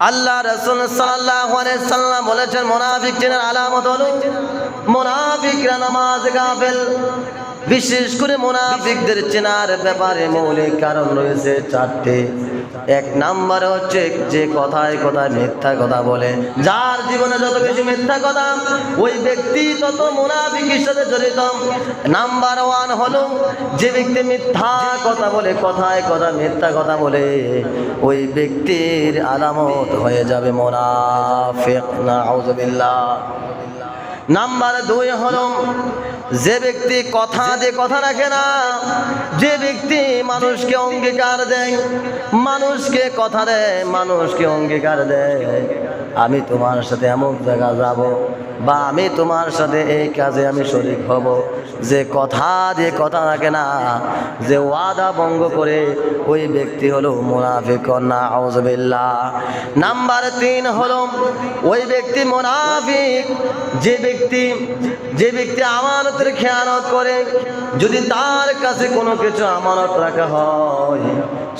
আল্লাহ রসুল সাল্লাহ সাল্লাম বলেছেন মোনাফিক চেনার আলামত হলো মুনাফিকরা নামাজ গাফেল। বিশেষ করে মুনাফিকদের চেনার ব্যাপারে মৌলিক কারণ রয়েছে চারটে। এক নাম্বার হচ্ছে যে কথায় কথায় মিথ্যা কথা বলে। যার জীবনে যত বেশি মিথ্যা কথা, ওই ব্যক্তি তত মুনাফিকের সাথে জড়িত। নাম্বার ওয়ান হলো, যে ব্যক্তি মিথ্যা কথা বলে, কথায় কথা মিথ্যা কথা বলে, ওই ব্যক্তির আলামত হয়ে যাবে মোনাফিক। না নাম্বার দুই হল, যে ব্যক্তি কথা দিয়ে কথা রাখে না, যে ব্যক্তি মানুষকে অঙ্গীকার দেয়, মানুষকে কথা দেয়, মানুষকে অঙ্গীকার দেয়, আমি তোমার সাথে এমন জায়গা যাব বা আমি তোমার সাথে এই কাজে আমি শরিক হব। যে কথা দিয়ে কথা রাখে না, যে ওয়াদা ভঙ্গ করে ওই ব্যক্তি হলো মুনাফিক না নাম্বার তিন হলো, ওই ব্যক্তি মুনাফিক, যে ব্যক্তি যে ব্যক্তি আমানতের খেয়ানত করে, যদি তার কাছে কোনো কিছু আমানত রাখা হয়,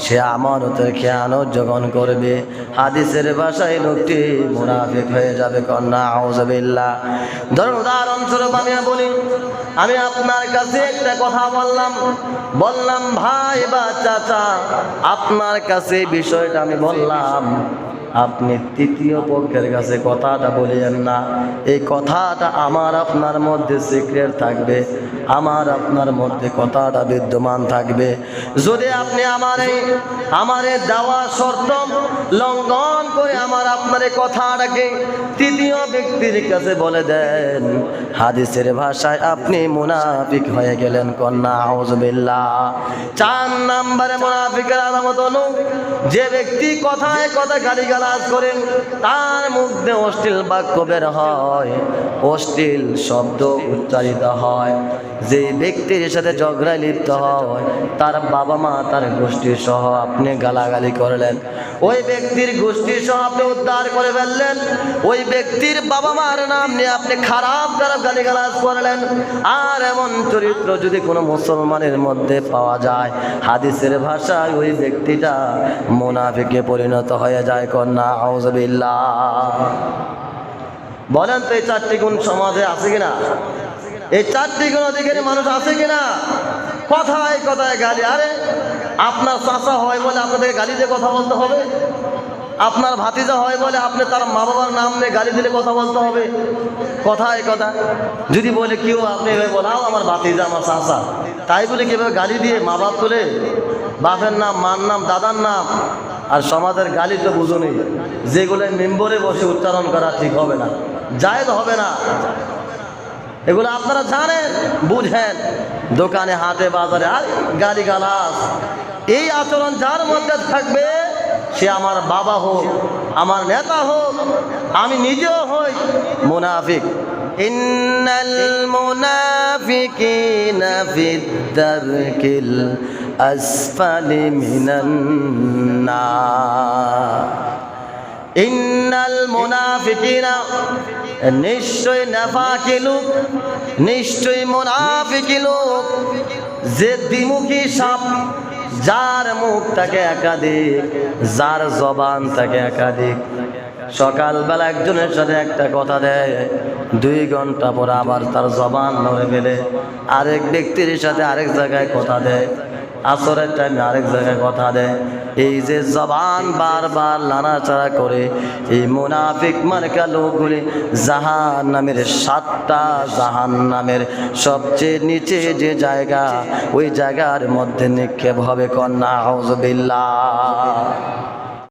সে আমানতের খেয়ানত যখন করবে, হাদিসের ভাষায় লোকটি মুনাফিক হয়ে যাবে কন্যা আউজবিল্লাহ ধরুন উদাহরণস্বরূপ আমি বলি, আমি আপনার কাছে একটা কথা বললাম। বললাম, ভাই বা চাচা, আপনার কাছে বিষয়টা আমি বললাম। আপনি তৃতীয় পক্ষের কাছে কথাটা বলিয়েন না। এই কথাটা আমার আপনার মধ্যে সিক্রেট থাকবে, আমার আপনার মধ্যে কথাটা বিদ্যমান থাকবে। যদি আপনি আমার এই, আমার দেওয়া শর্ত লঙ্ঘন করে আমার আপনার এই কথাটাকে তৃতীয় ব্যক্তির কাছে বলে দেন, হাদিসের ভাষায় আপনি মুনাফিক হয়ে গেলেন কন্যা আউজবিল্লাহ চার নাম্বারে মুনাফিকের আলামত হলো, যে ব্যক্তি কথায় কথা গালি গালাজ করেন তার মধ্যে অশ্লীল বাক্য বের হয়। অশ্লীল শব্দ উচ্চারিত হয়। যে ব্যক্তির সাথে ঝগড়ায় লিপ্ত হয়, তার বাবা মা তার গোষ্ঠী সহ আপনি গালাগালি করলেন। ওই ব্যক্তির গোষ্ঠী সহ আপনি উদ্ধার করে ফেললেন। ওই ব্যক্তির বাবা মার নাম নিয়ে আপনি খারাপ খারাপ গালিগালাজ করলেন। আর এমন চরিত্র যদি কোনো মুসলমানের মধ্যে পাওয়া যায়, হাদিসের ভাষায় ওই ব্যক্তিটা মোনাফিকে পরিণত হয়ে যায় কন্যা আউজবিল্লাহ বলেন তো এই চারটি গুণ সমাজে আছে কিনা? এই চারটি গুণ অধিকারী মানুষ আছে কিনা? কথায় কথায় গালি। আরে, আপনার চাষা হয় বলে আপনাদের গালি দিয়ে কথা বলতে হবে? আপনার ভাতিজা হয় বলে আপনি তার মা বাবার নাম নিয়ে গালি দিলে কথা বলতে হবে? কথায় কথা যদি বলে কেউ আপনি এভাবে বলাও আমার ভাতিজা, আমার চাষা তাই বলে কীভাবে গালি দিয়ে মা বাপ তুলে? বাপের নাম, মার নাম, দাদার নাম? আর সমাজের গালি তো বুঝুনি যেগুলো মেম্বরে বসে উচ্চারণ করা ঠিক হবে না। জায়দ হবে না। এগুলো আপনারা জানেন, বুঝেন। দোকানে হাতে বাজারে, আর গালি গালাস এই আচরণ যার মধ্যে থাকবে, সে আমার বাবা হোক, আমার নেতা হোক, আমি নিজেও হই মুনাফিক। ইন্নাল মুনাফিকিনা মিনান নার। ইন্নাল মুনাফিকিনা নিশ্চয় নাফাকি লোক, নিশ্চয় মুনাফিকি লোক যে দ্বিমুখী সাপ, যার মুখ থাকে একাধিক, যার জবান থাকে একাধিক। সকালবেলা একজনের সাথে একটা কথা দেয়, দুই ঘণ্টা পর আবার তার জবান নড়ে ফেলে। আরেক ব্যক্তির সাথে আরেক জায়গায় কথা দেয়। আসরের টাইমে আরেক জায়গায় কথা দেয়। এই যে জবান বারবার লানাচাড়া করে, এই মুনাফিক মার্কা লোকগুলি জাহান নামের সাতটা জাহান নামের সবচেয়ে নিচে যে জায়গা, ওই জায়গার মধ্যে নিক্ষেপ হবে কন্যা হজবিল্লা